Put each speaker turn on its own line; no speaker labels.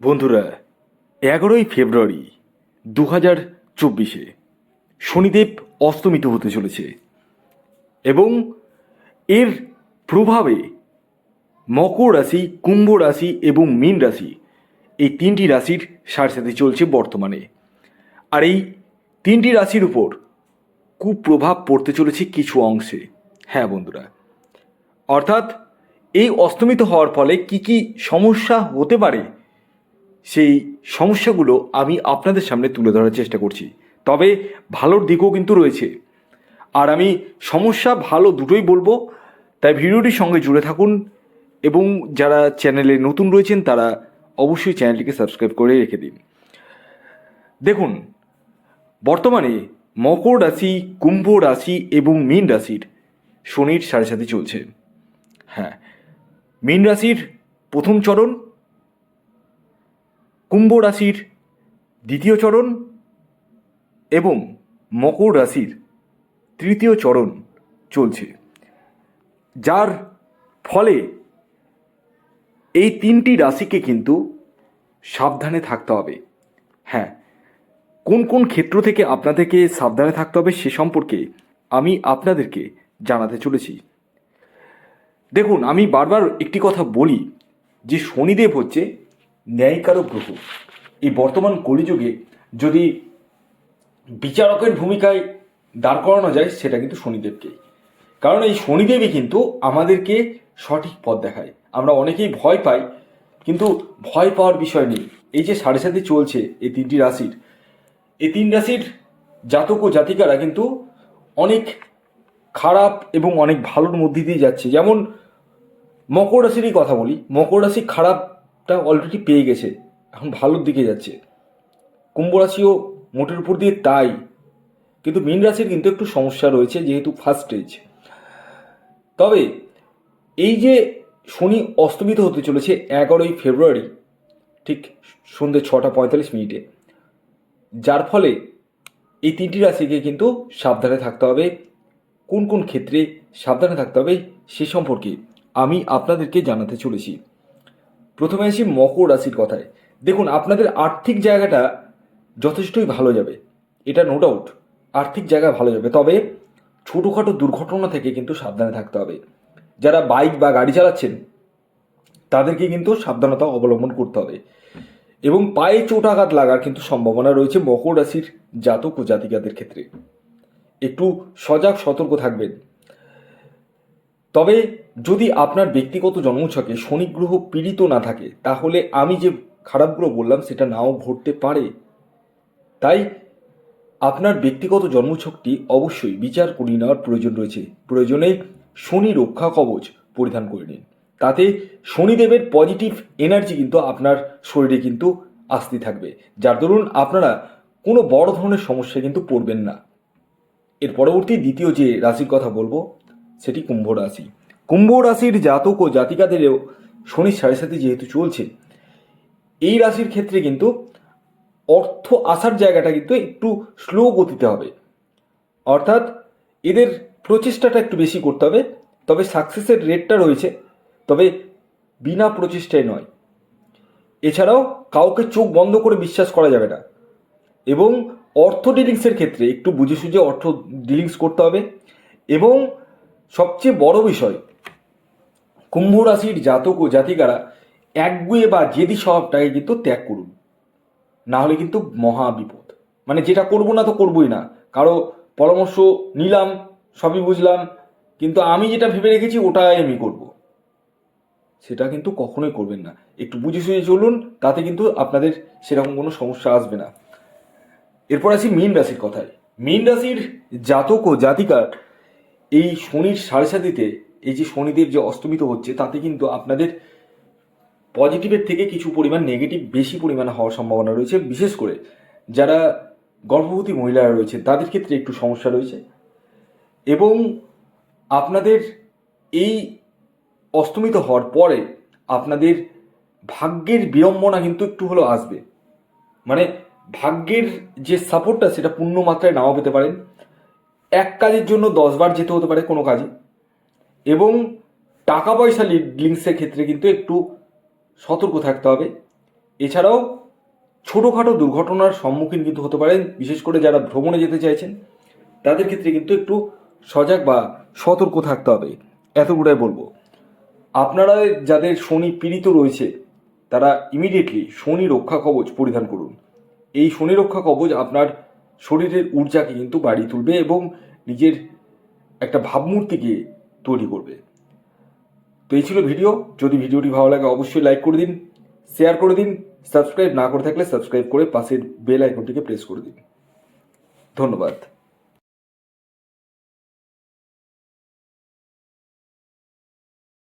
বন্ধুরা, এগারোই ফেব্রুয়ারি দু হাজার চব্বিশে শনিদেব অস্তমিত হতে চলেছে এবং এর প্রভাবে মকর রাশি, কুম্ভ রাশি এবং মীন রাশি এই তিনটি রাশির সাথে চলছে বর্তমানে। আর এই তিনটি রাশির উপর কুপ্রভাব পড়তে চলেছে কিছু অংশে। হ্যাঁ বন্ধুরা, অর্থাৎ এই অস্তমিত হওয়ার ফলে কি কি সমস্যা হতে পারে সেই সমস্যাগুলো আমি আপনাদের সামনে তুলে ধরার চেষ্টা করছি। তবে ভালোর দিকও কিন্তু রয়েছে। আর আমি সমস্যা ভালো দুটোই বলব। তাই ভিডিওটির সঙ্গে জুড়ে থাকুন এবং যারা চ্যানেলে নতুন রয়েছেন তারা অবশ্যই চ্যানেলটিকে সাবস্ক্রাইব করে রেখে দিন। দেখুন, বর্তমানে মকর রাশি, কুম্ভ রাশি এবং মীন রাশির শনির সাড়ে সাথে চলছে। হ্যাঁ মীন রাশির প্রথম চরণ কুম্ভ রাশির দ্বিতীয় চরণ এবং মকর রাশির তৃতীয় চরণ চলছে। যার ফলে এই তিনটি রাশিকে কিন্তু সাবধানে থাকতে হবে। হ্যাঁ কোন কোন ক্ষেত্র থেকে আপনাদেরকে সাবধানে থাকতে হবে সে সম্পর্কে আমি আপনাদেরকে জানাতে চলেছি। দেখুন, আমি বারবার একটি কথা বলি যে শনিদেব হচ্ছে ন্যায়কারক গ্রহ এই বর্তমান কলিযুগে যদি বিচারকের ভূমিকায় দাঁড় করানো যায়, সেটা কিন্তু শনিদেবকে কারণ এই শনিদেবই কিন্তু আমাদেরকে সঠিক পথ দেখায়। আমরা অনেকেই ভয় পাই, কিন্তু ভয় পাওয়ার বিষয় নেই। এই যে সাড়ে সাথে চলছে এই তিনটি রাশির, এই তিন রাশির জাতক ও জাতিকারা কিন্তু অনেক খারাপ এবং অনেক ভালোর মধ্যে দিয়ে যাচ্ছে। যেমন মকর রাশিরই কথা বলি। মকর রাশি খারাপটা অলরেডি পেয়ে গেছে। এখন ভালোর দিকে যাচ্ছে। কুম্ভ রাশিও মোটের উপর দিয়ে তাই। কিন্তু মীন রাশির কিন্তু একটু সমস্যা রয়েছে, যেহেতু ফার্স্ট স্টেজ তবে এই যে শনি অস্তমিত হতে চলেছে এগারোই ফেব্রুয়ারি, ঠিক সন্ধ্যে ছটা পঁয়তাল্লিশ মিনিটে, যার ফলে এই তিনটি রাশিকে কিন্তু সাবধানে থাকতে হবে। কোন কোন ক্ষেত্রে সাবধানে থাকতে হবে সে সম্পর্কে আমি আপনাদেরকে জানাতে চলেছি। প্রথমে আসি মকর রাশির কথায়। দেখুন, আপনাদের আর্থিক জায়গাটা যথেষ্টই ভালো যাবে। এটা নো ডাউট আর্থিক জায়গা ভালো যাবে। তবে ছোটোখাটো দুর্ঘটনা থেকে কিন্তু সাবধানে থাকতে হবে। যারা বাইক বা গাড়ি চালাচ্ছেন, তাদেরকে কিন্তু সাবধানতা অবলম্বন করতে হবে। এবং পায়ে চোটাঘাত লাগার কিন্তু সম্ভাবনা রয়েছে মকর রাশির জাতক ও জাতিকাদের ক্ষেত্রে। একটু সজাগ, সতর্ক থাকবেন। তবে যদি আপনার ব্যক্তিগত জন্মছকে শনি গ্রহ পীড়িত না থাকে, তাহলে আমি যে খারাপগুলো বললাম সেটা নাও ঘটতে পারে। তাই আপনার ব্যক্তিগত জন্মছকটি অবশ্যই বিচার করে নেওয়ার প্রয়োজন রয়েছে। প্রয়োজনে শনি রক্ষা কবচ পরিধান করে নিন। তাতে শনিদেবের পজিটিভ এনার্জি কিন্তু আপনার শরীরে কিন্তু আসতে থাকবে। যার দরুন আপনারা কোনো বড় ধরনের সমস্যায় কিন্তু পড়বেন না। এর পরবর্তী দ্বিতীয় যে রাশির কথা বলব সেটি কুম্ভ রাশি। কুম্ভ রাশির জাতক ও জাতিকাদেরও শনির সাড়ে সাথে যেহেতু চলছে, এই রাশির ক্ষেত্রে কিন্তু অর্থ আসার জায়গাটা কিন্তু একটু স্লো গতিতে হবে। অর্থাৎ এদের প্রচেষ্টাটা একটু বেশি করতে হবে, তবে সাকসেসের রেটটা রয়েছে, তবে বিনা প্রচেষ্টায় নয়। এছাড়াও কাউকে চোখ বন্ধ করে বিশ্বাস করা যাবে না এবং অর্থ ডিলিংসের ক্ষেত্রে একটু বুঝে সুঝে অর্থ ডিলিংস করতে হবে এবং সবচেয়ে বড় বিষয়, কুম্ভ রাশির জাতক ও জাতিকারা একগুয়ে বা জেদি স্বভাবটাকে কিন্তু ত্যাগ করুন। না হলে কিন্তু মহা বিপদ। মানে যেটা করব না তো করবোই না। কারও পরামর্শ নিলাম, সবই বুঝলাম, কিন্তু আমি যেটা ভেবে রেখেছি ওটাই আমি করব। সেটা কিন্তু কখনোই করবেন না। একটু বুঝে সুঝে চলুন, তাতে কিন্তু আপনাদের সেরকম কোনো সমস্যা আসবে না। এরপর আসি মীন রাশির কথায়। মীন রাশির জাতক ও জাতিকার এই শনির সাড়ে সাথীতে এই যে শনিদেব যে অস্তমিত হচ্ছে, তাতে কিন্তু আপনাদের পজিটিভের থেকে কিছু পরিমাণ নেগেটিভ বেশি পরিমাণে হওয়ার সম্ভাবনা রয়েছে। বিশেষ করে যারা গর্ভবতী মহিলারা রয়েছে, তাদের ক্ষেত্রে একটু সমস্যা রয়েছে। এবং আপনাদের এই অস্তমিত হওয়ার পরে আপনাদের ভাগ্যের বিড়ম্বনা কিন্তু একটু হলেও আসবে। মানে ভাগ্যের যে সাপোর্টটা সেটা পূর্ণ মাত্রায় নাও পেতে পারেন। এক কাজের জন্য দশবার যেতে হতে পারে কোনো কাজে। এবং টাকা পয়সা লিঙ্কসের ক্ষেত্রে কিন্তু একটু সতর্ক থাকতে হবে। এছাড়াও ছোটোখাটো দুর্ঘটনার সম্মুখীন কিন্তু হতে পারেন, বিশেষ করে যারা ভ্রমণে যেতে চাইছেন, তাদের ক্ষেত্রে কিন্তু একটু সজাগ বা সতর্ক থাকতে হবে। এতগুলাই বলব। আপনারা যাদের শনি পীড়িত রয়েছে, তারা ইমিডিয়েটলি শনি রক্ষা কবচ পরিধান করুন। এই শনি রক্ষা কবচ আপনার শরীরের ঊর্জাকে কিন্তু বাড়িয়ে তুলবে এবং নিজের একটা ভাবমূর্তিকে তৈরি করবে। তো এই ছিল ভিডিও। যদি ভিডিওটি ভালো লাগে, অবশ্যই লাইক করে দিন শেয়ার করে দিন সাবস্ক্রাইব না করে থাকলে সাবস্ক্রাইব করে পাশের বেল আইকনটিকে প্রেস করে দিন। ধন্যবাদ।